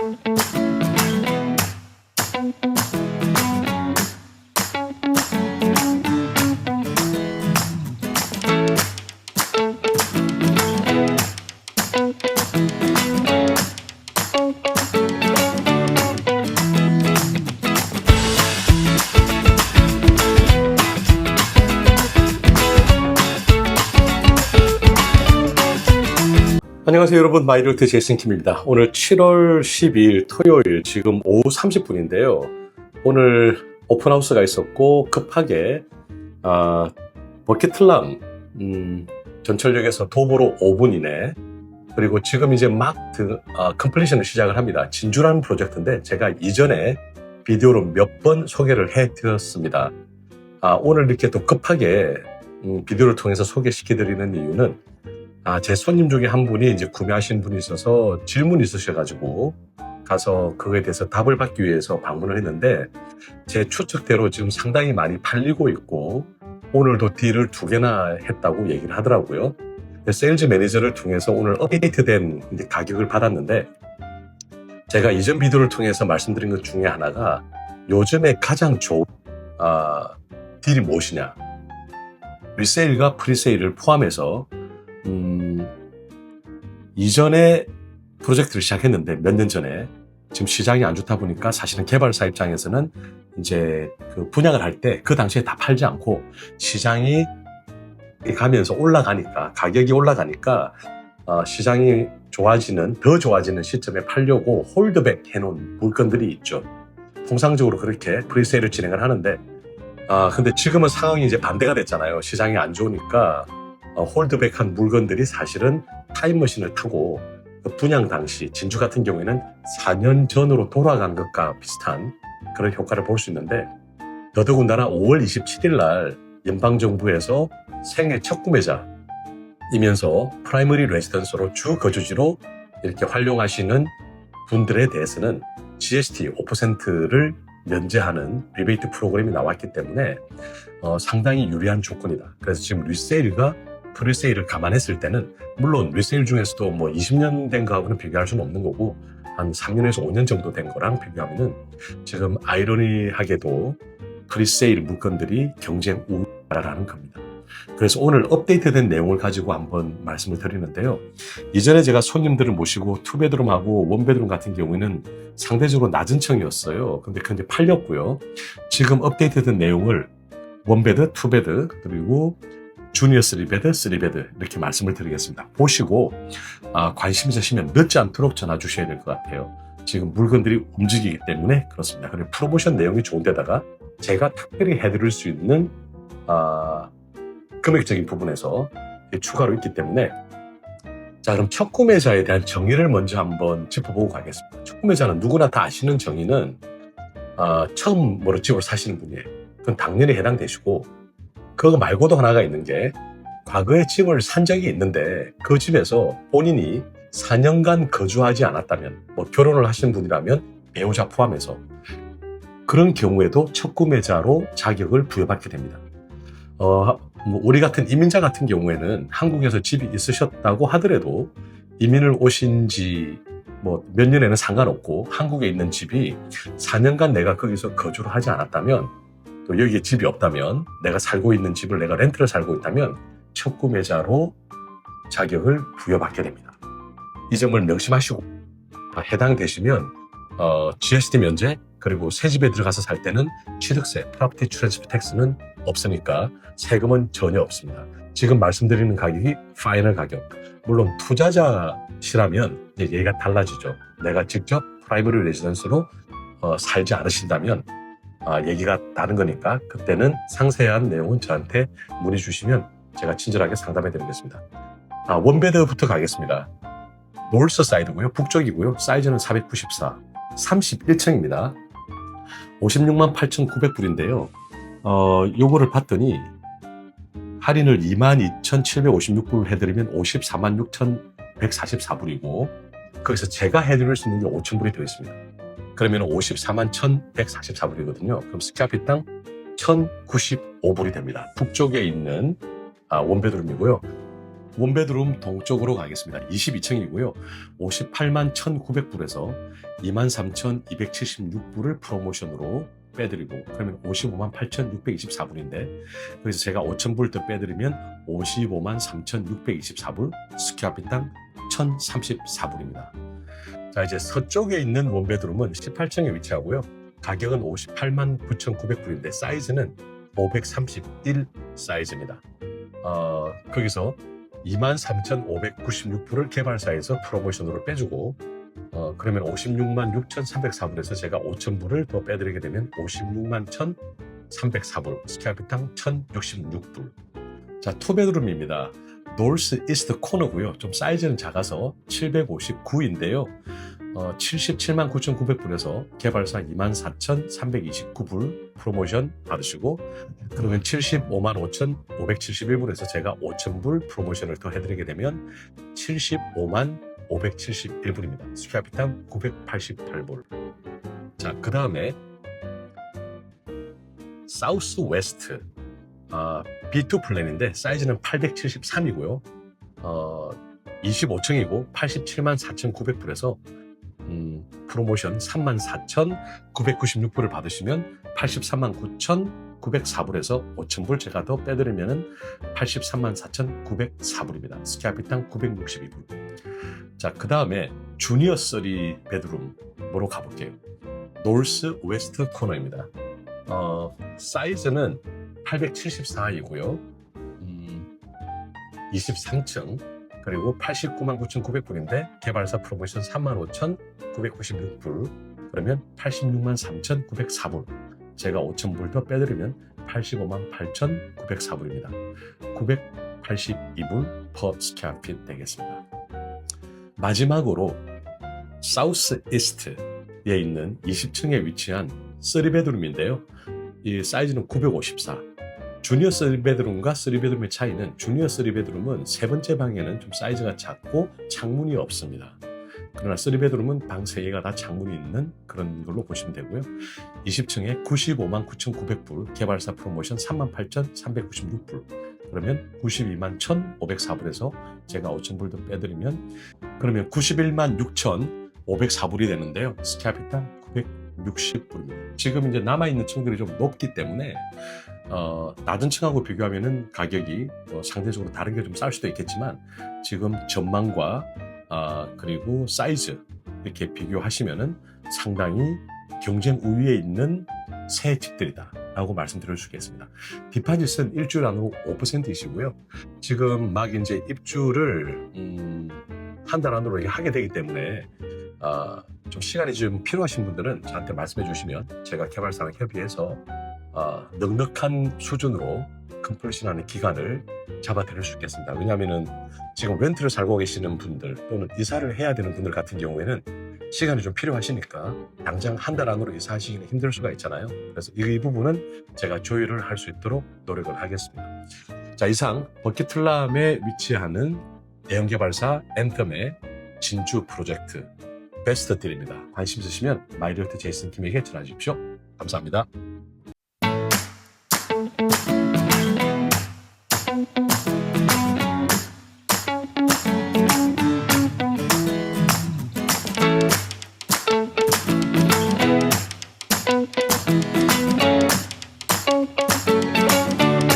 Thank you. 안녕하세요 여러분. 마이로트 제이슨킴입니다. 오늘 7월 12일 토요일 지금 오후 30분인데요. 오늘 오픈하우스가 있었고 급하게 아, 버킷틀람 음, 전철역에서 도보로 5분 이내 그리고 지금 이제 막 드, 아, 컴플리션을 시작을 합니다. 진주라는 프로젝트인데 제가 이전에 비디오로 몇 번 소개를 해드렸습니다. 아, 오늘 이렇게 또 급하게 음, 비디오를 통해서 소개시켜드리는 이유는 아, 제 손님 중에 한 분이 이제 구매하신 분이 있어서 질문이 있으셔가지고 가서 그거에 대해서 답을 받기 위해서 방문을 했는데 제 추측대로 지금 상당히 많이 팔리고 있고 오늘도 딜을 두 개나 했다고 얘기를 하더라고요. 세일즈 매니저를 통해서 오늘 업데이트된 가격을 받았는데 제가 이전 비디오를 통해서 말씀드린 것 중에 하나가 요즘에 가장 좋은 아, 딜이 무엇이냐 리세일과 프리세일을 포함해서 음, 이전에 프로젝트를 시작했는데 몇 년 전에 지금 시장이 안 좋다 보니까 사실은 개발사 입장에서는 이제 그 분양을 할 때 그 당시에 다 팔지 않고 시장이 가면서 올라가니까 가격이 올라가니까 어, 시장이 좋아지는 더 좋아지는 시점에 팔려고 홀드백 해놓은 물건들이 있죠. 통상적으로 그렇게 프리세일을 진행을 하는데 아 근데 지금은 상황이 이제 반대가 됐잖아요. 시장이 안 좋으니까 어, 홀드백한 물건들이 사실은 타임머신을 타고 그 분양 당시 진주 같은 경우에는 4년 전으로 돌아간 것과 비슷한 그런 효과를 볼 수 있는데 더더군다나 5월 27일 날 연방정부에서 생애 첫 구매자이면서 프라이머리 레지던스로 주 거주지로 이렇게 활용하시는 분들에 대해서는 GST 5%를 면제하는 리베이트 프로그램이 나왔기 때문에 어, 상당히 유리한 조건이다. 그래서 지금 리세일과 프리세일을 감안했을 때는 물론 리세일 중에서도 뭐 20년 된 거하고는 비교할 수는 없는 거고 한 3년에서 5년 정도 된 거랑 비교하면은 지금 아이러니하게도 프리세일 물건들이 경쟁 우위라는 겁니다. 그래서 오늘 업데이트된 내용을 가지고 한번 말씀을 드리는데요. 이전에 제가 손님들을 모시고 투베드룸하고 원베드룸 같은 경우에는 상대적으로 낮은 층이었어요. 근데 그게 팔렸고요. 지금 업데이트된 내용을 원베드, 투베드, 그리고 주니어 3베드, 3베드 이렇게 말씀을 드리겠습니다. 보시고 아, 관심 있으시면 늦지 않도록 전화 주셔야 될 것 같아요. 지금 물건들이 움직이기 때문에 그렇습니다. 그리고 프로모션 내용이 좋은데다가 제가 특별히 해드릴 수 있는 아, 금액적인 부분에서 추가로 있기 때문에 자 그럼 첫 구매자에 대한 정의를 먼저 한번 짚어보고 가겠습니다. 첫 구매자는 누구나 다 아시는 정의는 아, 처음으로 집을 사시는 분이에요. 그건 당연히 해당되시고 그거 말고도 하나가 있는 게 과거에 집을 산 적이 있는데 그 집에서 본인이 4년간 거주하지 않았다면 뭐 결혼을 하신 분이라면 배우자 포함해서 그런 경우에도 첫 구매자로 자격을 부여받게 됩니다. 어, 뭐 우리 같은 이민자 같은 경우에는 한국에서 집이 있으셨다고 하더라도 이민을 오신 지 뭐 몇 년에는 상관없고 한국에 있는 집이 4년간 내가 거기서 거주를 하지 않았다면 또 여기에 집이 없다면 내가 살고 있는 집을 내가 렌트를 살고 있다면 첫 구매자로 자격을 부여받게 됩니다. 이 점을 명심하시고 해당 되시면 어, GST 면제 그리고 새 집에 들어가서 살 때는 취득세, 프로퍼티 트랜스퍼 텍스는 없으니까 세금은 전혀 없습니다. 지금 말씀드리는 가격이 파이널 가격. 물론 투자자시라면 얘기가 달라지죠. 내가 직접 프라이머리 레지던스로 어, 살지 않으신다면 아, 얘기가 다른 거니까 그때는 상세한 내용은 저한테 문의 주시면 제가 친절하게 상담해 드리겠습니다. 아, 원베드부터 가겠습니다. 노스 사이드고요. 북쪽이고요. 사이즈는 494, 31층입니다. 56만 8,900불인데요. 어, 요거를 봤더니 할인을 22,756불 해드리면 54만 6,144불이고 거기서 제가 해드릴 수 있는 게 5,000불이 되어 있습니다. 그러면 54만 1,144불이거든요. 그럼 스카피당 1,095불이 됩니다. 북쪽에 있는 아, 원베드룸이고요. 원베드룸 동쪽으로 가겠습니다. 22층이고요. 58만 1,900불에서 23,276불을 프로모션으로 빼드리고 그러면 55만 8,624불인데 그래서 제가 5,000불 더 빼드리면 55만 3,624불 스퀘어피당 1,034불입니다. 자 이제 서쪽에 있는 원베드룸은 18층에 위치하고요. 가격은 58만 9,900불인데 사이즈는 531 사이즈입니다. 어, 거기서 23,596불을 개발사에서 프로모션으로 빼주고 어, 그러면 56만 6,304불에서 제가 5,000불을 더 빼드리게 되면 56만 1,304불 스퀘어피당 1,066불 자 투베드룸입니다 노스 이스트 코너고요 좀 사이즈는 작아서 759인데요 어, 77만 9,900불에서 개발사 24,329불 프로모션 받으시고 그러면 75만 5,571불에서 제가 5,000불 프로모션을 더 해드리게 되면 75만 571불입니다. 스퀘어피당 988불. 자, 그 다음에 사우스 웨스트 아, B2 플랜인데 사이즈는 873이고요. 어, 25층이고 87만 4,900불에서 음, 프로모션 34,996불을 받으시면 83만 9,904불에서 5,000불 제가 더 빼드리면은 83만 4,904불입니다. 스퀘어피당 962불. 자, 그 다음에 주니어 3 베드룸으로 가볼게요. 노스 웨스트 코너입니다. 어, 사이즈는 874이고요. 음, 23층. 그리고 89만 9,900불인데 개발사 프로모션 35,996불 그러면 86만 3,904불 제가 5,000불 더 빼드리면 85만 8,904불입니다. 982불 퍼 스퀘어핏 되겠습니다. 마지막으로 사우스 이스트에 있는 20층에 위치한 3베드룸인데요. 이 사이즈는 954. 주니어 3베드룸과 3베드룸의 차이는 주니어 3베드룸은 세 번째 방에는 좀 사이즈가 작고 창문이 없습니다. 그러나 3베드룸은 방 3개가 다 창문이 있는 그런 걸로 보시면 되고요. 20층에 95만 9,900불, 개발사 프로모션 38,396불, 그러면 92만 1,504불에서 제가 5,000불 더 빼드리면 그러면 91만 6,504불이 되는데요. 스케아피타 900. 60불. 지금 이제 남아있는 층들이 좀 높기 때문에 어, 낮은 층하고 비교하면은 가격이 어, 상대적으로 다른 게 좀 쌀 수도 있겠지만 지금 전망과 아, 그리고 사이즈 이렇게 비교하시면은 상당히 경쟁 우위에 있는 새 집들이다. 라고 말씀드릴 수 있겠습니다. 디파짓은 일주일 안으로 5%이시고요. 지금 막 이제 입주를 음, 한 달 안으로 하게 되기 때문에 아, 좀 시간이 좀 필요하신 분들은 저한테 말씀해 주시면 제가 개발사랑 협의해서 아, 넉넉한 수준으로 컴플리션하는 기간을 잡아드릴 수 있겠습니다. 왜냐하면은 지금 렌트를 살고 계시는 분들 또는 이사를 해야 되는 분들 같은 경우에는 시간이 좀 필요하시니까 당장 한 달 안으로 이사하시기는 힘들 수가 있잖아요. 그래서 이 부분은 제가 조율을 할 수 있도록 노력을 하겠습니다. 자 이상 버킷틀람에 위치하는 대형 개발사 앤텀의 진주 프로젝트 베스트 딜입니다. 관심 있으시면 마이리얼트 제이슨 팀에게 전화 주십시오. 감사합니다.